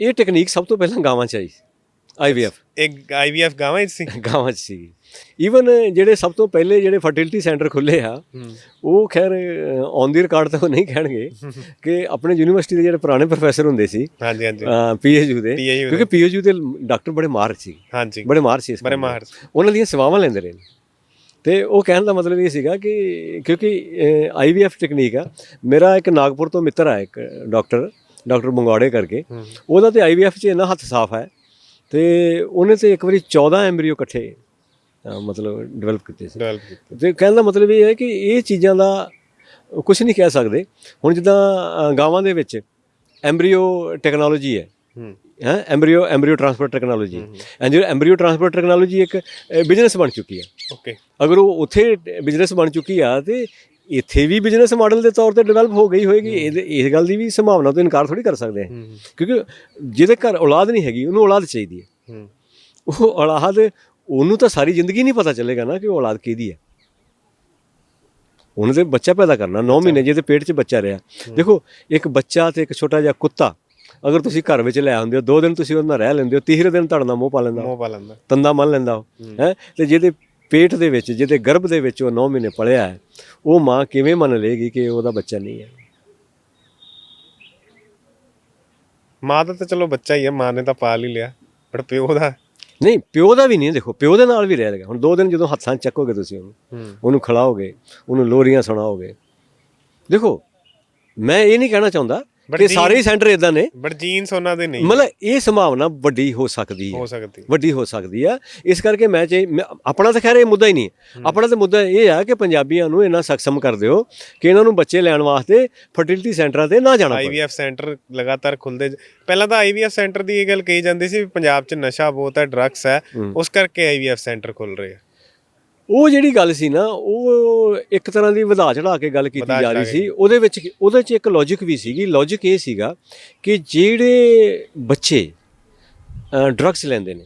ਇਹ ਟੈਕਨੀਕ ਸਭ ਤੋਂ ਪਹਿਲਾਂ ਗਾਵਾਂ 'ਚ ਆਈ ਆਈਵੀਐਫ ਇੱਕ ਆਈਵੀਐਫ ਗਾਵਾਂ ਵਿੱਚ ਸੀ? ਗਾਵਾਂ 'ਚ ਸੀ। ਈਵਨ ਜਿਹੜੇ ਸਭ ਤੋਂ ਪਹਿਲੇ ਜਿਹੜੇ ਫਰਟੀਲਿਟੀ ਸੈਂਟਰ ਖੁੱਲੇ ਆ ਉਹ ਖੈਰ ਔਨ ਦੀ ਰਿਕਾਰਡ ਤਾਂ ਉਹ ਨਹੀਂ ਕਹਿਣਗੇ ਕਿ ਆਪਣੇ ਯੂਨੀਵਰਸਿਟੀ ਦੇ ਜਿਹੜੇ ਪੁਰਾਣੇ ਪ੍ਰੋਫੈਸਰ ਹੁੰਦੇ ਸੀ ਹਾਂਜੀ ਹਾਂਜੀ। ਪੀਐਚਯੂ ਦੇ। ਕਿਉਂਕਿ ਪੀਐਚਯੂ ਦੇ ਡਾਕਟਰ ਬੜੇ ਮਾਹਰ ਸੀ। ਹਾਂਜੀ। ਬੜੇ ਮਾਹਰ ਸੀ ਬੜੇ। ਮਾਹਰ। ਉਹਨਾਂ ਦੀਆਂ ਸੇਵਾਵਾਂ ਲੈਂਦੇ ਰਹੇ। ਤੇ ਉਹ ਕਹਿਣ ਦਾ ਮਤਲਬ ਇਹ ਸੀਗਾ ਕਿ ਕਿਉਂਕਿ ਆਈਵੀਐਫ ਟੈਕਨੀਕ ਆ ਮੇਰਾ ਇੱਕ ਨਾਗਪੁਰ ਤੋਂ ਮਿੱਤਰ ਆ ਇੱਕ ਡਾਕਟਰ ਡਾਕਟਰ ਮੰਗਵਾੜੇ ਕਰਕੇ। ਉਹਦਾ ਤੇ ਆਈਵੀਐਫ 'ਚ ਇੰਨਾ ਹੱਥ ਸਾਫ਼ ਹੈ ਤੇ ਉਹਨੇ ਤੇ ਇੱਕ ਵਾਰੀ 14 ਐਮਬ੍ਰੀਓ ਇਕੱਠੇ ਮਤਲਬ ਡਿਵੈਲਪ ਕੀਤੇ ਸੀ। ਤੇ ਕਹਿਣ ਦਾ ਮਤਲਬ ਇਹ ਹੈ ਕਿ ਇਹ ਚੀਜ਼ਾਂ ਦਾ ਕੁਝ ਨਹੀਂ ਕਹਿ ਸਕਦੇ। ਹੁਣ ਜਿੱਦਾਂ ਗਾਵਾਂ ਦੇ ਵਿੱਚ ਐਮਬ੍ਰੀਓ ਟੈਕਨੋਲੋਜੀ ਹੈ। ਹੂੰ। Embryo embryo transfer technology. And ਜੋ ਐਮਬ੍ਰੀਓ ਟ੍ਰਾਂਸਫਰ ਟੈਕਨੋਲੋਜੀ ਇੱਕ ਬਿਜ਼ਨਸ ਬਣ ਚੁੱਕੀ ਹੈ। ਓਕੇ। ਅਗਰ ਉਹ ਉੱਥੇ ਬਿਜ਼ਨਸ ਬਣ ਚੁੱਕੀ ਆ ਤੇ ਇੱਥੇ ਵੀ ਬਿਜ਼ਨਸ ਮਾਡਲ ਦੇ ਤੌਰ ਤੇ ਡਿਵੈਲਪ ਹੋ ਗਈ ਹੋਏਗੀ ਇਸ ਗੱਲ ਦੀ ਵੀ ਸੰਭਾਵਨਾ ਤੋਂ ਇਨਕਾਰ ਥੋੜੀ ਕਰ ਸਕਦੇ ਹਾਂ। ਕਿਉਂਕਿ ਜਿਹਦੇ ਘਰ ਔਲਾਦ ਨਹੀਂ ਹੈਗੀ ਉਹਨੂੰ ਔਲਾਦ ਚਾਹੀਦੀ ਹੈ। ਉਹ ਔਲਾਦ ਉਹਨੂੰ ਤਾਂ ਸਾਰੀ ਜ਼ਿੰਦਗੀ ਨਹੀਂ ਪਤਾ ਚੱਲੇਗਾ ਨਾ ਕਿ ਉਹ ਔਲਾਦ ਕਿਹਦੀ ਹੈ। ਉਹਨੇ ਤੇ ਬੱਚਾ ਪੈਦਾ ਕਰਨਾ 9 ਮਹੀਨੇ ਜਿਹਦੇ ਪੇਟ 'ਚ ਬੱਚਾ ਰਿਹਾ। ਦੇਖੋ ਇੱਕ ਬੱਚਾ ਤੇ ਇੱਕ ਛੋਟਾ ਜਿਹਾ ਕੁੱਤਾ ਅਗਰ ਤੁਸੀਂ ਘਰ ਵਿੱਚ ਲੈ ਆਉਂਦੇ ਹੋ ਦੋ ਦਿਨ ਤੁਸੀਂ ਉਹਦੇ ਨਾਲ ਰਹਿ ਲੈਂਦੇ ਹੋ ਤੀਸਰੇ ਦਿਨ ਤੁਹਾਡਾ ਮੋਹ ਪਾ ਲੈਂਦਾ। ਮੋਹ ਪਾ ਲੈਂਦਾ। ਤੰਦਾ ਮੰਨ ਲੈਂਦਾ ਹੈ? ਤੇ ਜਿਹਦੇ ਪੇਟ ਦੇ ਵਿੱਚ ਜਿਹਦੇ ਗਰਭ ਦੇ ਵਿੱਚ ਉਹ 9 ਮਹੀਨੇ ਪਲਿਆ ਹੈ ਉਹ ਮਾਂ ਕਿਵੇਂ ਮੰਨ ਲਏਗੀ ਕਿ ਉਹਦਾ ਬੱਚਾ ਨਹੀਂ ਹੈ? ਮਾਂ ਦਾ ਤਾਂ ਚਲੋ ਬੱਚਾ ਹੀ ਹੈ ਮਾਂ ਨੇ ਤਾਂ ਪਾਲ ਹੀ ਲਿਆ ਪਰ ਪਿਓ ਦਾ? ਨਹੀਂ ਪਿਓ ਦਾ ਵੀ ਨਹੀਂ ਦੇਖੋ ਪਿਓ ਦੇ ਨਾਲ ਵੀ ਰਹਿ ਲਗਾ ਹੁਣ ਦੋ ਦਿਨ ਜਦੋਂ ਹੱਥਾਂ ਚੱਕੋਗੇ ਤੁਸੀਂ ਉਹਨੂੰ ਉਹਨੂੰ ਖਿਲਾਓਗੇ ਉਹਨੂੰ ਲੋਰੀਆਂ ਸੁਣਾਓਗੇ। ਦੇਖੋ ਮੈਂ ਇਹ ਨਹੀਂ ਕਹਿਣਾ ਚਾਹੁੰਦਾ ਜੀ- ਸਾਰੇ ਹੀ ਸੈਂਟਰ ਇਦਾਂ ਨੇ। ਬਟ ਜੀਨਸ ਉਹਨਾਂ ਦੇ ਨਹੀਂ। ਮਤਲਬ ਇਹ ਸੰਭਾਵਨਾ ਵੱਡੀ ਹੋ ਸਕਦੀ ਹੈ। ਹੋ ਸਕਦੀ ਵੱਡੀ ਹੋ ਸਕਦੀ ਆ। ਇਸ ਕਰਕੇ ਮੈਂ ਚਾਹੀ ਮੈਂ- ਆਪਣਾ ਤਾਂ ਖੈਰ ਇਹ ਮੁੱਦਾ ਹੀ ਨਹੀਂ ਹੈ। ਆਪਣਾ ਤਾਂ ਮੁੱਦਾ ਇਹ ਆ ਕਿ ਪੰਜਾਬੀਆਂ ਨੂੰ ਇਹਨਾਂ ਸક્ષਮ ਕਰ ਦਿਓ ਕਿ ਇਹਨਾਂ ਨੂੰ ਬੱਚੇ ਲੈਣ ਵਾਸਤੇ ਫਰਟੀਲਿਟੀ ਸੈਂਟਰਾਂ ਤੇ ਨਾ ਜਾਣਾ ਪਵੇ। ਆਈਵੀਐਫ ਸੈਂਟਰ ਲਗਾਤਾਰ ਖੁੱਲਦੇ ਜ- ਪਹਿਲਾਂ ਤਾਂ ਆਈਵੀਐਫ ਸੈਂਟਰ ਦੀ ਇਹ ਗੱਲ ਕਹੀ ਜਾਂਦੀ ਸੀ ਵੀ ਪੰਜਾਬ 'ਚ ਨਸ਼ਾ ਬਹੁਤ ਹੈ ਡਰੱਗਸ ਹੈ। ਉਸ ਕਰਕੇ ਆਈਵੀਐਫ ਸੈਂਟਰ ਖੁੱਲ ਰਹੇ ਆ। ਉਹ ਜਿਹੜੀ ਗੱਲ ਸੀ ਨਾ ਉਹ ਇੱਕ ਤਰ੍ਹਾਂ ਦੀ ਵਧਾ ਚੜਾ ਕੇ ਗੱਲ ਕੀਤੀ ਜਾ ਰਹੀ ਸੀ। ਉਹਦੇ ਵਿੱਚ ਉਹਦੇ 'ਚ ਇੱਕ ਲੌਜੀਕ ਵੀ ਸੀਗੀ। ਲੌਜੀਕ ਇਹ ਸੀਗਾ ਕਿ ਜਿਹੜੇ ਬੱਚੇ ਡਰੱਗਸ ਲੈਂਦੇ ਨੇ